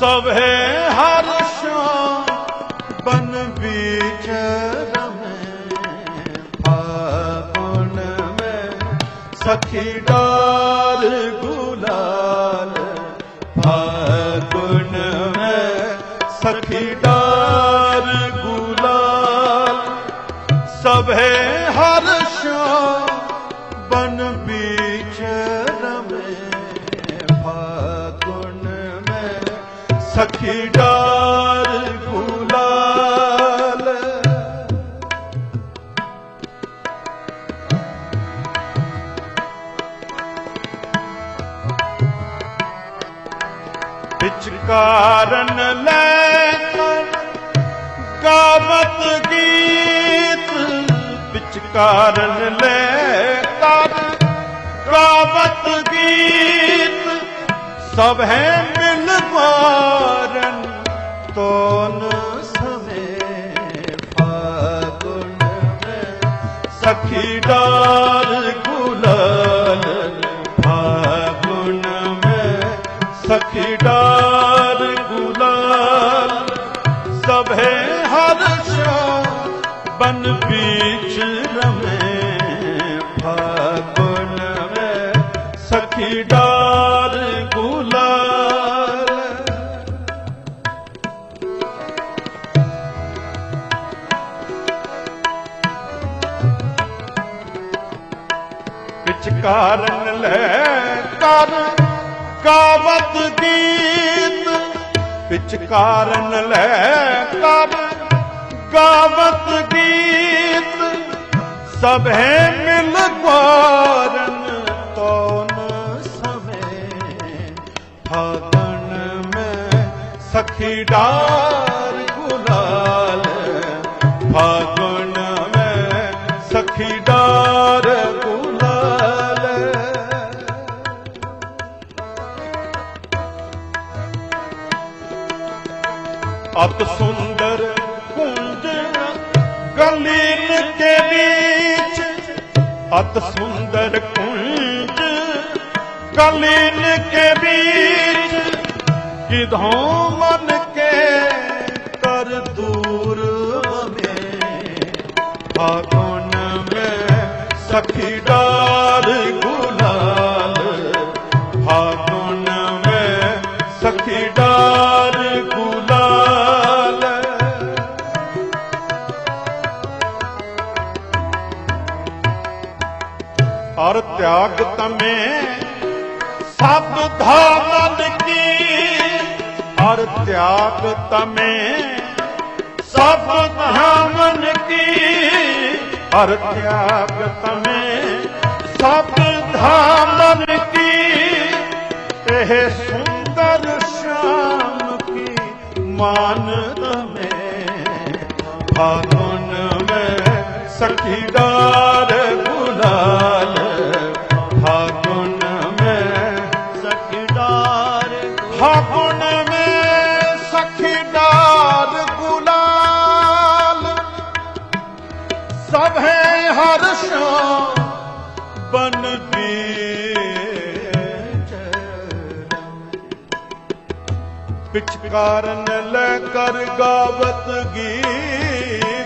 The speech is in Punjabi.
ਸਭੇ ਹਰ ਸ਼ਾਮ ਬਨ ਬੀਚ ਰਮੇ। ਫਾਗੁਨ ਮੈਂ ਸਖੀ ਡਾਰ ਗੁਲਾਲ। ਫਾਗੁਨ ਮੈਂ ਸਖੀ ਡਾਲ ਗੁਲਾਲ। ਸਭੇ ਹਰ ਸ਼ਾਮ ਬਨ ਬੀਚ ਰਮੇ। ਫਾਗੁਨ ਸਖੀ ਡਾਰ ਗੁਲਾਲ। ਵਿਚਕਾਰਨ ਲੈ ਗਾਵਤ ਗੀਤ ਵਿਚਕਾਰਨ ਲੈ ਕਰ ਗੀਤ ਸਭ ਹੈ ਮਿਲ ਤੋਨ ਸਮੇ ਫਾਗੁਨ ਮੈਂ ਸਖੀ ਡਾਲ ਗੁਲਾਲ ਫਾਗੁਨ ਮੈਂ ਸਖੀ ਡਾਰ ਗੁਲਾਲ ਸਭੇ ਹਰ ਬਨ ਬੀਚ ਰਮੇ ਫਾਗੁਨ ਮੈਂ ਸਖੀ ਡਾਰ ਵਿਚਕਾਰਨ ਲੈ। ਕਰ ਗਾਵਤ ਗੀਤ ਵਿਚਕਾਰਨ ਲੈ। ਕਰ ਗਾਵਤ ਗੀਤ ਸਭੇ ਮਿਲ ਗਵਾਰਨ ਤੋਨ ਸਮੇ ਫਾਗਣ ਮੈਂ ਸਖੀ ਡਾਰ ਗੁਲਾਲ ਅਤ ਸੁੰਦਰ ਕੁੰਜ ਗਲੀਨ ਕੇ ਵਿੱਚ। ਅਤ ਸੁੰਦਰ ਕੁੰਜ ਗਲੀਨ ਕੇ ਵਿੱਚ। ਕਿਧੋਂ ਮਨ ਕੇ ਕਰ ਦੂਰ ਮੇ ਫਾਗੁਨ ਮੈਂ ਸਖੀ ਡਾਰ ਗੁਲਾਲ ਹਰ ਤਿਆਗ ਤਮੇ ਸਭ ਧਾਮਨ ਕੀ। ਹਰ ਤਿਆਗ ਤਮੇ ਸਭ ਧਾਮਨ ਕੀ। ਹਰ ਤਿਆਗ ਤਮੇ ਸਭ ਧਾਮਨ ਕੀ। ਇਹ ਸੁੰਦਰ ਸ਼ਾਮ ਕੀ ਮਾਨ ਮੈਂ ਫਾਗੁਨ ਬਨ ਬੀਚ ਵਿਚਕਾਰਨ ਲੈ ਕਰ ਗਾਵਤ ਗੀਤ।